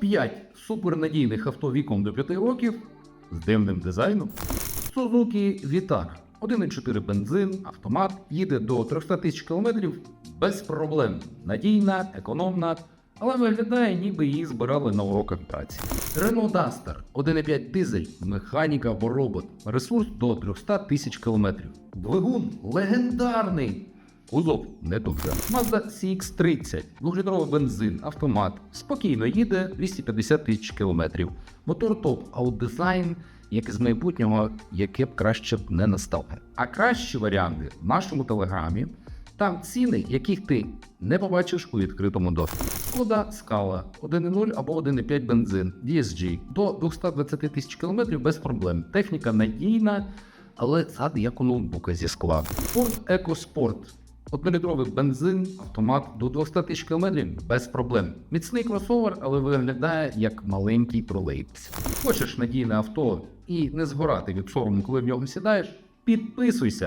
Топ-5 супернадійних авто віком до 5 років з дивним дизайном. Suzuki Vitara. 1,4 бензин, автомат, їде до 300 тисяч кілометрів без проблем. Надійна, економна, але виглядає, ніби її збирали на уроках праці. Renault Duster 1,5 дизель, механіка або робот. Ресурс до 300 тисяч кілометрів. Двигун легендарний. Кузов не дуже. Mazda CX-30, двохлітровий бензин, автомат. Спокійно їде 250 тисяч кілометрів. Мотор топ, а от дизайн, як із майбутнього, яке б краще б не настав. А кращі варіанти в нашому телеграмі. Там ціни, яких ти не побачиш у відкритому доступі. Шкода скала 1.0 або 1.5 бензин, DSG до 220 тисяч кілометрів без проблем. Техніка надійна, але зад як у ноутбука зі скла. Ford EcoSport. Однолітровий бензин, автомат до 200 тисяч кілометрів без проблем. Міцний кросовер, але виглядає як маленький тролейбус. Хочеш надійне авто і не згорати від сорому, коли в нього сідаєш? Підписуйся